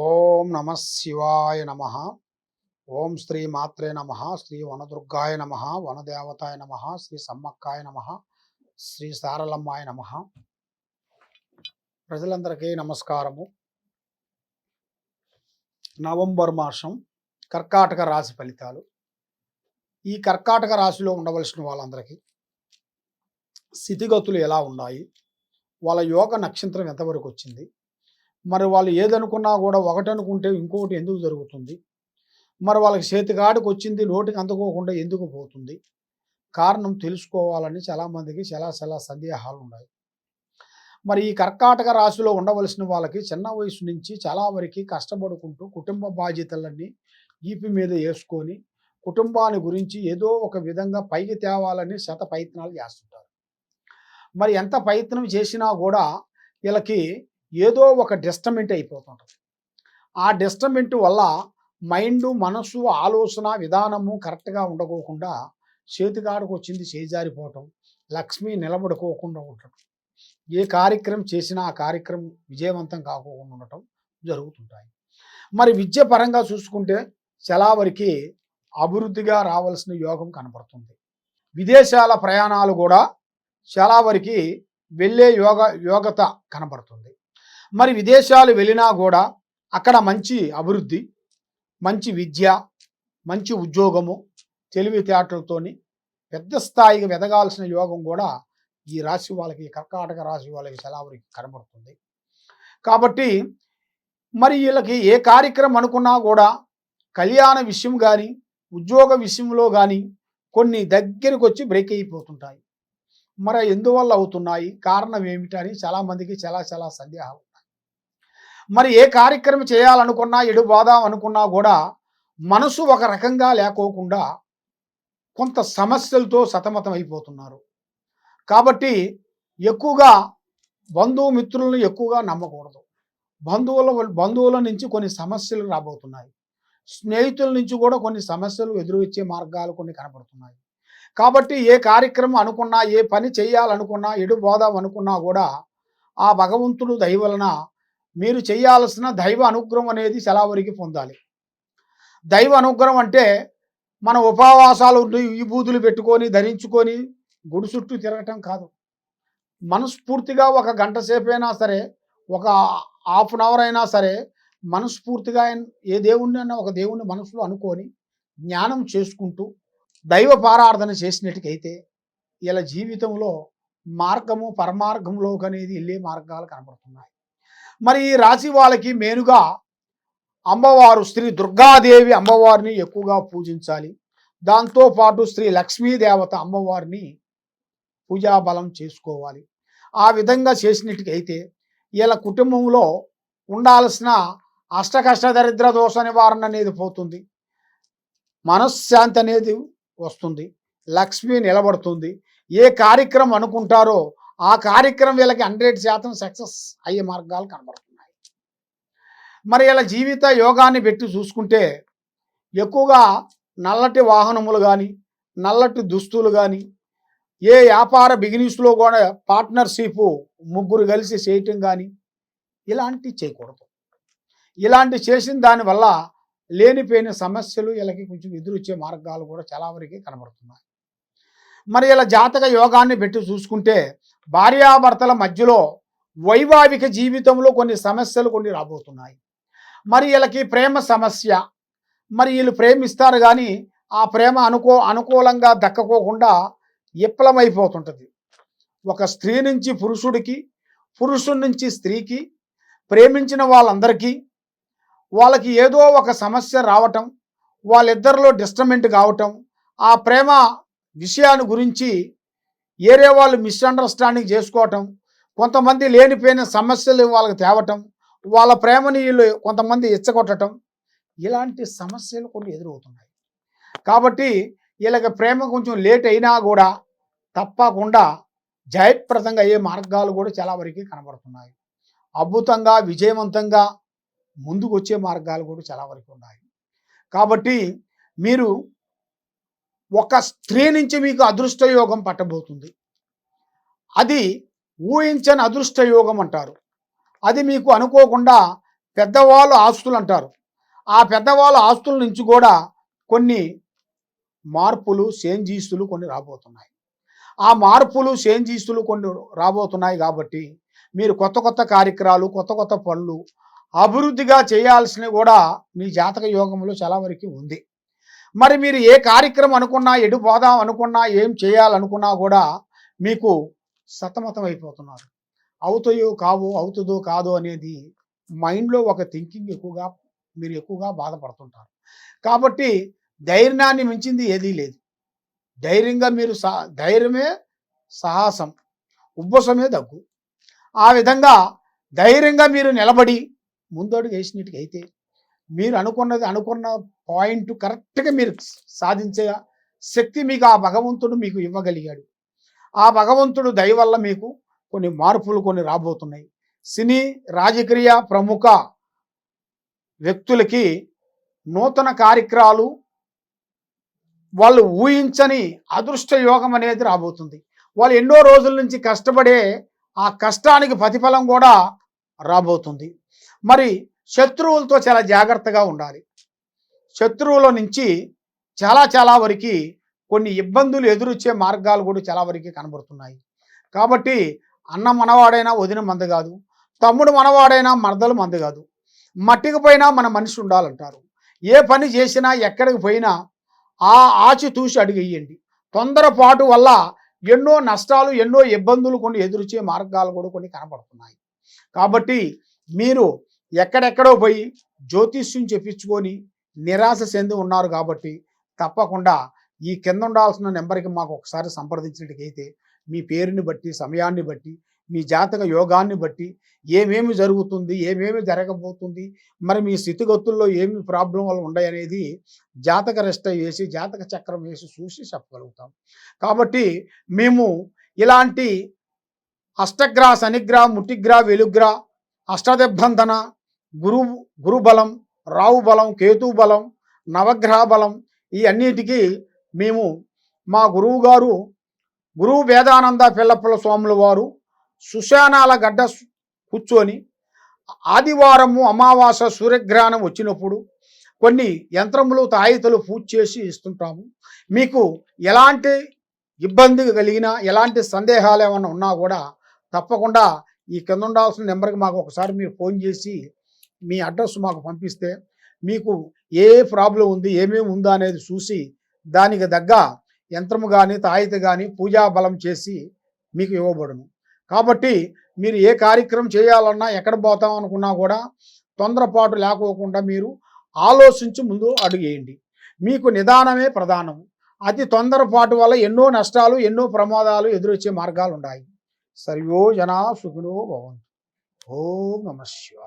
ఓం నమ శివాయ నమ. ఓం శ్రీ మాత్రే నమ. శ్రీ వనదుర్గాయ నమ. వనదేవతాయ నమ. శ్రీ సమ్మక్కాయ నమ. శ్రీ సారలమ్మాయ నమ. ప్రజలందరికీ నమస్కారము. నవంబర్ మాసం కర్కాటక రాశి ఫలితాలు. ఈ కర్కాటక రాశిలో ఉండవలసిన వాళ్ళందరికీ స్థితిగతులు ఎలా ఉన్నాయి? వాళ్ళ యోగ నక్షత్రం ఎంతవరకు వచ్చింది? మరి వాళ్ళు ఏదనుకున్నా కూడా ఒకటి అనుకుంటే ఇంకొకటి ఎందుకు జరుగుతుంది? మరి వాళ్ళకి చేతికాడికి వచ్చింది నోటికి అందుకోకుండా ఎందుకు పోతుంది? కారణం తెలుసుకోవాలని చాలామందికి చాలా చాలా సందేహాలు ఉన్నాయి. మరి ఈ కర్కాటక రాశిలో ఉండవలసిన వాళ్ళకి చిన్న వయసు నుంచి చాలా వరకు కష్టపడుకుంటూ కుటుంబ బాధ్యతలన్నీ ఈపి మీద వేసుకొని కుటుంబాన్ని గురించి ఏదో ఒక విధంగా పైకి తేవాలని శత ప్రయత్నాలు చేస్తుంటారు. మరి ఎంత ప్రయత్నం చేసినా కూడా వీళ్ళకి ఏదో ఒక డిస్టర్మెంట్ అయిపోతుంటుంది. ఆ డిస్టర్మెంట్ వల్ల మైండ్ మనసు ఆలోచన విధానము కరెక్ట్గా ఉండకోకుండా చేతికాడకు వచ్చింది చేజారిపోవటం లక్ష్మి నిలబడుకోకుండా ఉండటం ఏ కార్యక్రమం చేసినా ఆ కార్యక్రమం విజయవంతం కాకోకుండా ఉండటం జరుగుతుంటాయి. మరి విద్య పరంగా చూసుకుంటే చాలా వరకు అభివృద్ధిగా రావాల్సిన యోగం కనపడుతుంది. విదేశాల ప్రయాణాలు కూడా చాలా వరకు వెళ్ళే యోగ యోగత కనపడుతుంది. మరి విదేశాలు వెళ్ళినా కూడా అక్కడ మంచి అభివృద్ధి మంచి విద్య మంచి ఉద్యోగము తెలివితేటలతోని పెద్ద స్థాయికి ఎదగాల్సిన యోగం కూడా ఈ రాశి వాళ్ళకి కర్కాటక రాశి వాళ్ళకి సెలవురికి కనబడుతుంది. కాబట్టి మరి వీళ్ళకి ఏ కార్యక్రమం అనుకున్నా కూడా కళ్యాణ విషయం కానీ ఉద్యోగ విషయంలో కానీ కొన్ని దగ్గరికి వచ్చి బ్రేక్ అయిపోతుంటాయి. మరి ఎందువల్ల అవుతున్నాయి? కారణం ఏమిటని చాలామందికి చాలా చాలా సందేహాలు. మరి ఏ కార్యక్రమం చేయాలనుకున్నా ఎడు బాదాం అనుకున్నా కూడా మనసు ఒక రకంగా లేకోకుండా కొంత సమస్యలతో సతమతం అయిపోతున్నారు. కాబట్టి ఎక్కువగా బంధుమిత్రులను ఎక్కువగా నమ్మకూడదు. బంధువుల బంధువుల నుంచి కొన్ని సమస్యలు రాబోతున్నాయి. స్నేహితుల నుంచి కూడా కొన్ని సమస్యలు ఎదురువచ్చే మార్గాలు కొన్ని కనపడుతున్నాయి. కాబట్టి ఏ కార్యక్రమం అనుకున్నా ఏ పని చేయాలనుకున్నా ఎడు పోదాం అనుకున్నా కూడా ఆ భగవంతుడు దయవలన మీరు చేయాల్సిన దైవ అనుగ్రహం అనేది సెలవరికి పొందాలి. దైవ అనుగ్రహం అంటే మన ఉపవాసాలు విభూతులు పెట్టుకొని ధరించుకొని గుడి చుట్టూ తిరగటం కాదు. మనస్ఫూర్తిగా ఒక గంట సేపైనా సరే ఒక హాఫ్ అన్ అవర్ అయినా సరే మనస్ఫూర్తిగా ఏ దేవుణ్ణి అన్న ఒక దేవుణ్ణి మనసులో అనుకొని జ్ఞానం చేసుకుంటూ దైవ పారార్థన చేసినట్టుకైతే ఇలా జీవితంలో మార్గము పరమార్గంలోకి అనేది వెళ్ళే మార్గాలు కనబడుతున్నాయి. మరి ఈ రాశి వాళ్ళకి మెయిన్గా అమ్మవారు శ్రీ దుర్గాదేవి అమ్మవారిని ఎక్కువగా పూజించాలి. దాంతోపాటు శ్రీ లక్ష్మీదేవత అమ్మవారిని పూజాబలం చేసుకోవాలి. ఆ విధంగా చేసినట్టుకైతే వీళ్ళ కుటుంబంలో ఉండాల్సిన అష్టకష్ట దరిద్ర దోష నివారణ అనేది పోతుంది. మనశ్శాంతి అనేది వస్తుంది. లక్ష్మి నిలబడుతుంది. ఏ కార్యక్రమం అనుకుంటారో ఆ కార్యక్రమం వీళ్ళకి హండ్రెడ్ శాతం సక్సెస్ అయ్యే మార్గాలు కనబడుతున్నాయి. మరి ఇలా జీవిత యోగాన్ని పెట్టి చూసుకుంటే ఎక్కువగా నల్లటి వాహనములు కానీ నల్లటి దుస్తులు కానీ ఏ వ్యాపార బిజినెస్లో కూడా పార్ట్నర్షిప్ ముగ్గురు కలిసి చేయటం కానీ ఇలాంటివి చేయకూడదు. ఇలాంటి చేసిన దానివల్ల లేనిపోయిన సమస్యలు వీళ్ళకి కొంచెం ఎదురొచ్చే మార్గాలు కూడా చాలా వరకు కనబడుతున్నాయి. మరి ఇలా జాతక యోగాన్ని పెట్టి చూసుకుంటే భార్యాభర్తల మధ్యలో వైవాహిక జీవితంలో కొన్ని సమస్యలు కొన్ని రాబోతున్నాయి. మరి వీళ్ళకి ప్రేమ సమస్య మరి వీళ్ళు ప్రేమిస్తారు కానీ ఆ ప్రేమ అనుకో అనుకూలంగా దక్కకోకుండా విఫలమైపోతుంటుంది ఒక స్త్రీ నుంచి పురుషుడికి పురుషుడి నుంచి స్త్రీకి ప్రేమించిన వాళ్ళందరికీ వాళ్ళకి ఏదో ఒక సమస్య రావటం వాళ్ళిద్దరిలో డిస్టర్మెంట్ కావటం ఆ ప్రేమ విషయాన్ని గురించి ఏరే వాళ్ళు మిస్అండర్స్టాండింగ్ చేసుకోవటం కొంతమంది లేనిపోయిన సమస్యలు వాళ్ళకి తేవటం వాళ్ళ ప్రేమని వీళ్ళు కొంతమంది ఇచ్చగొట్టడం ఇలాంటి సమస్యలు కొన్ని ఎదురవుతున్నాయి. కాబట్టి వీళ్ళకి ప్రేమ కొంచెం లేట్ అయినా కూడా తప్పకుండా జయప్రదంగా అయ్యే మార్గాలు కూడా చాలా వరకు కనబడుతున్నాయి. అద్భుతంగా విజయవంతంగా ముందుకు వచ్చే మార్గాలు కూడా చాలా వరకు ఉన్నాయి. కాబట్టి మీరు ఒక స్త్రీ నుంచి మీకు అదృష్ట యోగం పట్టబోతుంది. అది ఊహించని అదృష్ట యోగం అంటారు. అది మీకు అనుకోకుండా పెద్దవాళ్ళు ఆస్తులు అంటారు. ఆ పెద్దవాళ్ళ ఆస్తుల నుంచి కూడా కొన్ని మార్పులు చేంజీస్తులు కొన్ని రాబోతున్నాయి. ఆ మార్పులు చేంజీస్తులు కొన్ని రాబోతున్నాయి కాబట్టి మీరు కొత్త కొత్త కార్యక్రమాలు కొత్త కొత్త పనులు అభివృద్ధిగా చేయాల్సినవి కూడా మీ జాతక యోగంలో చాలా వరకు ఉంది. మరి మీరు ఏ కార్యక్రమం అనుకున్నా ఎటు పోదాం అనుకున్నా ఏం చేయాలనుకున్నా కూడా మీకు సతమతం అయిపోతున్నారు అవుతాయో కావు అవుతుందో కాదో అనేది మైండ్లో ఒక థింకింగ్ ఎక్కువగా మీరు ఎక్కువగా బాధపడుతుంటారు. కాబట్టి ధైర్యాన్ని మించింది ఏదీ లేదు. ధైర్యంగా మీరు సా ధైర్యమే సాహసం ఉబ్బసమే దగ్గు. ఆ విధంగా ధైర్యంగా మీరు నిలబడి ముందడుగు వేసినట్టుగా అయితే మీరు అనుకున్నది అనుకున్న పాయింట్ కరెక్ట్గా మీరు సాధించే శక్తి మీకు ఆ భగవంతుడు మీకు ఇవ్వగలిగాడు. ఆ భగవంతుడు దయ వల్ల మీకు కొన్ని మార్పులు కొన్ని రాబోతున్నాయి. సినీ రాజకీయ ప్రముఖ వ్యక్తులకి నూతన కార్యక్రమాలు వాళ్ళు ఊహించని అదృష్ట యోగం అనేది రాబోతుంది. వాళ్ళు ఎన్నో రోజుల నుంచి కష్టపడే ఆ కష్టానికి ప్రతిఫలం కూడా రాబోతుంది. మరి శత్రువులతో చాలా జాగ్రత్తగా ఉండాలి. శత్రువుల నుంచి చాలా చాలా వరకు కొన్ని ఇబ్బందులు ఎదురొచ్చే మార్గాలు కూడా చాలా వరకు కనబడుతున్నాయి. కాబట్టి అన్న మనవాడైనా వదిన మంద కాదు. తమ్ముడు మనవాడైనా మరదలు మంద కాదు. మట్టికి పోయినా మన మనిషి ఉండాలంటారు. ఏ పని చేసినా ఎక్కడికి పోయినా ఆ ఆచి తూసి అడిగేయండి. తొందరపాటు వల్ల ఎన్నో నష్టాలు ఎన్నో ఇబ్బందులు కొన్ని ఎదురుచే మార్గాలు కూడా కొన్ని కనబడుతున్నాయి. కాబట్టి మీరు ఎక్కడెక్కడో పోయి జ్యోతిష్యం చెప్పించుకొని నిరాశ చెంది ఉన్నారు కాబట్టి తప్పకుండా ఈ కింద ఉండాల్సిన నెంబర్కి మాకు ఒకసారి సంప్రదించినట్టుకైతే మీ పేరుని బట్టి సమయాన్ని బట్టి మీ జాతక యోగాన్ని బట్టి ఏమేమి జరుగుతుంది ఏమేమి జరగబోతుంది మరి మీ స్థితిగతుల్లో ఏమి ప్రాబ్లం వల్ల ఉన్నాయనేది జాతక రెస్ట్ వేసి జాతక చక్రం వేసి చూసి చెప్పగలుగుతాం. కాబట్టి మేము ఇలాంటి అష్టగ్రహ శనిగ్రహ ముట్టిగ్రహ వెలుగ్రహ అష్టదిబ్బంధన గురు గురుబలం రావు బలం కేతు బలం నవగ్రహ బలం ఈ అన్నిటికీ మేము మా గురువు గారు గురువు వేదానంద పిల్లప్పల స్వాముల వారు సుశానాల గడ్డ కూర్చొని ఆదివారము అమావాస సూర్యగ్రహణం వచ్చినప్పుడు కొన్ని యంత్రములు తాయితలు పూజ చేసి ఇస్తుంటాము. మీకు ఎలాంటి ఇబ్బంది కలిగినా ఎలాంటి సందేహాలు ఏమైనా ఉన్నా కూడా తప్పకుండా ఈ కింద ఉండాల్సిన నెంబర్కి మాకు ఒకసారి మీరు ఫోన్ చేసి మీ అడ్రస్ మాకు పంపిస్తే మీకు ఏ ప్రాబ్లం ఉంది ఏమేమి ఉందా అనేది చూసి దానికి తగ్గ యంత్రము కానీ తాయిత కానీ పూజా బలం చేసి మీకు ఇవ్వబడును. కాబట్టి మీరు ఏ కార్యక్రమం చేయాలన్నా ఎక్కడ పోతాం అనుకున్నా కూడా తొందరపాటు లేకోకుండా మీరు ఆలోచించి ముందు అడుగేయండి. మీకు నిదానమే ప్రధానం. అతి తొందరపాటు వల్ల ఎన్నో నష్టాలు ఎన్నో ప్రమాదాలు ఎదురొచ్చే మార్గాలు ఉన్నాయి సర్వో జనా సుఖినో భవంతు. ఓం నమ శివ